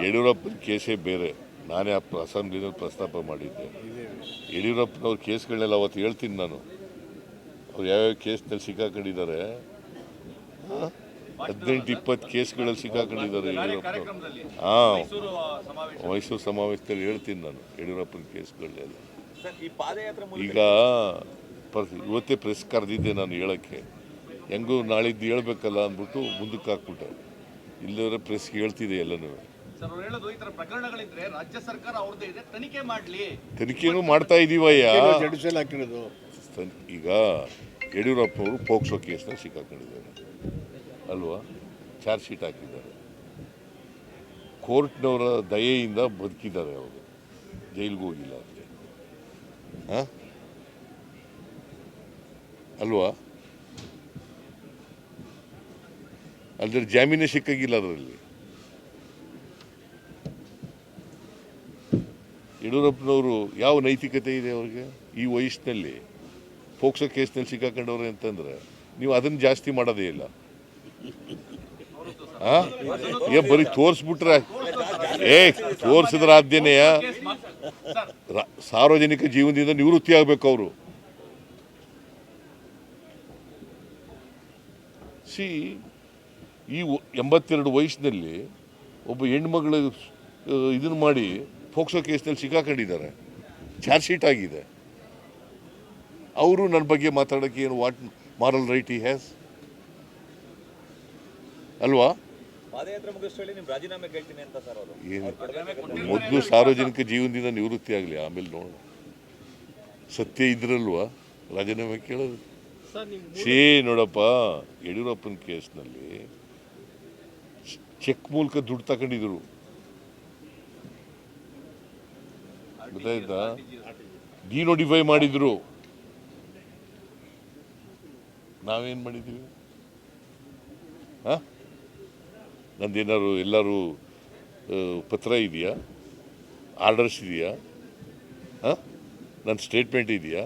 ಯಡಿಯೂರಪ್ಪನ ಕೇಸೇ ಬೇರೆ. ನಾನೇ ಅಸೆಂಬ್ಲಿನಲ್ಲಿ ಪ್ರಸ್ತಾಪ ಮಾಡಿದ್ದೆ. ಯಡಿಯೂರಪ್ಪನವ್ರ ಕೇಸ್ಗಳನ್ನೆಲ್ಲ ಅವತ್ತು ಹೇಳ್ತೀನಿ ನಾನು. ಅವ್ರು ಯಾವ್ಯಾವ ಕೇಸ್ನಲ್ಲಿ ಸಿಕ್ಕಾಕೊಂಡಿದ್ದಾರೆ? ಹದಿನೆಂಟು, ಇಪ್ಪತ್ತು ಕೇಸ್ಗಳಲ್ಲಿ ಸಿಕ್ಕಾಕೊಂಡಿದ್ದಾರೆ ಯಡಿಯೂರಪ್ಪ ಹಾಂ ಮೈಸೂರು ಸಮಾವೇಶದಲ್ಲಿ ಹೇಳ್ತೀನಿ ನಾನು ಯಡಿಯೂರಪ್ಪನ ಕೇಸ್ಗಳನ್ನೆಲ್ಲ. ಈಗ ಇವತ್ತೇ ಪ್ರೆಸ್ ಕರೆದಿದ್ದೆ ನಾನು ಹೇಳೋಕ್ಕೆ. ಹೆಂಗೂ ನಾಳಿದ್ದು ಹೇಳ್ಬೇಕಲ್ಲ ಅಂದ್ಬಿಟ್ಟು ಮುಂದಕ್ಕೆ ಹಾಕ್ಬಿಟ್ಟೆ. ಇಲ್ಲದ್ರೆ ಪ್ರೆಸ್ಗೆ ಹೇಳ್ತಿದೆ ಎಲ್ಲನೂ. ಸರ್ ಅವ್ರು ಹೇಳೋದು ಈ ತರ ಪ್ರಕರಣಗಳಿದ್ರೆ ರಾಜ್ಯ ಸರ್ಕಾರ ಅವ್ರದ್ದೇ ಇದೆ ತನಿಖೆ ಮಾಡ್ಲಿ. ತನಿಖೆನೂ ಮಾಡ್ತಾ ಇದೀವಯ್ಯ ಹಾಕಿರೋದು. ತನ್- ಈಗ ಯಡಿಯೂರಪ್ಪನವರು ಪೋಕ್ಸೋ ಕೇಸ್ನ ಸಿಕ್ಕಾಕೊಂಡಿದ್ದಾರೆ. ಅಲ್ವಾ? ಚಾರ್ಜ್ ಶೀಟ್ ಹಾಕಿದ್ದಾರೆ. ಕೋರ್ಟ್ನವರ ದಯೆಯಿಂದ ಬದುಕಿದ್ದಾರೆ ಅವರು. ಜೈಲಿಗೆ ಹೋಗಿಲ್ಲ ಅಷ್ಟೇ ಹಾಂ? ಅಲ್ವಾ? ಅಲ್ಲದೆ ಜಾಮೀನೇ ಸಿಕ್ಕಾಗಿಲ್ಲ ಅದರಲ್ಲಿ. ಯಡಿಯೂರಪ್ಪನವರು ಯಾವ ನೈತಿಕತೆ ಇದೆ ಅವ್ರಿಗೆ? ಈ ವಯಸ್ಸಿನಲ್ಲಿ ಪೋಕ್ಸೋ ಕೇಸ್ನಲ್ಲಿ ಸಿಕ್ಕಾಕೊಂಡವ್ರೆ ಅಂತಂದ್ರೆ ನೀವು ಅದನ್ನ ಜಾಸ್ತಿ ಮಾಡೋದೇ ಇಲ್ಲ? ಏ, ಬರೀ ತೋರಿಸ್ಬಿಟ್ರೆ ಏ, ತೋರಿಸಿದ್ರ ಆದ್ಯನೆಯ ಸಾರ್ವಜನಿಕ ಜೀವನದಿಂದ ನಿವೃತ್ತಿ ಆಗ್ಬೇಕು ಅವರು. ಸಿ, ಈ ಎಂಬತ್ತೆರಡು ವಯಸ್ಸಿನಲ್ಲಿ ಒಬ್ಬ ಹೆಣ್ಮಗಳು ಇದನ್ನು ಮಾಡಿ ಫೋಕ್ಸೋ ಕೇಸ್ನಲ್ಲಿ ಸಿಕ್ಕಾಕೊಂಡಿದ್ದಾರೆ. ಚಾರ್ಜ್ ಶೀಟ್ ಆಗಿದೆ. ಅವರು ನನ್ನ ಬಗ್ಗೆ ಮಾತಾಡೋಕ್ಕೆ ಏನು what moral right he has? ಅಲ್ವಾ? ಮೊದಲು ಸಾರ್ವಜನಿಕ ಜೀವನದಿಂದ ನಿವೃತ್ತಿ ಆಗಲಿ ಆಮೇಲೆ ನೋಡೋಣ. ಸತ್ಯ ಇದ್ರಲ್ವಾ? ರಾಜೀನಾಮೆ ಕೇಳೋದು. ಸೇ ನೋಡಪ್ಪ ಯಡಿಯೂರಪ್ಪನ ಕೇಸ್ನಲ್ಲಿ ಚೆಕ್ ಮೂಲಕ ದುಡ್ಡು ತಗೊಂಡಿದ್ರು. ಗೊತ್ತಾಯ್ತಾ? ಡಿನೋಟಿಫೈ ಮಾಡಿದ್ರು. ನಾವೇನು ಮಾಡಿದ್ದೀವಿ ಹಾಂ? ನಂದೇನಾದ್ರು ಎಲ್ಲರೂ ಪತ್ರ ಇದೆಯಾ? ಆರ್ಡರ್ಸ್ ಇದೆಯಾ? ಹಾಂ? ನನ್ನ ಸ್ಟೇಟ್ಮೆಂಟ್ ಇದೆಯಾ?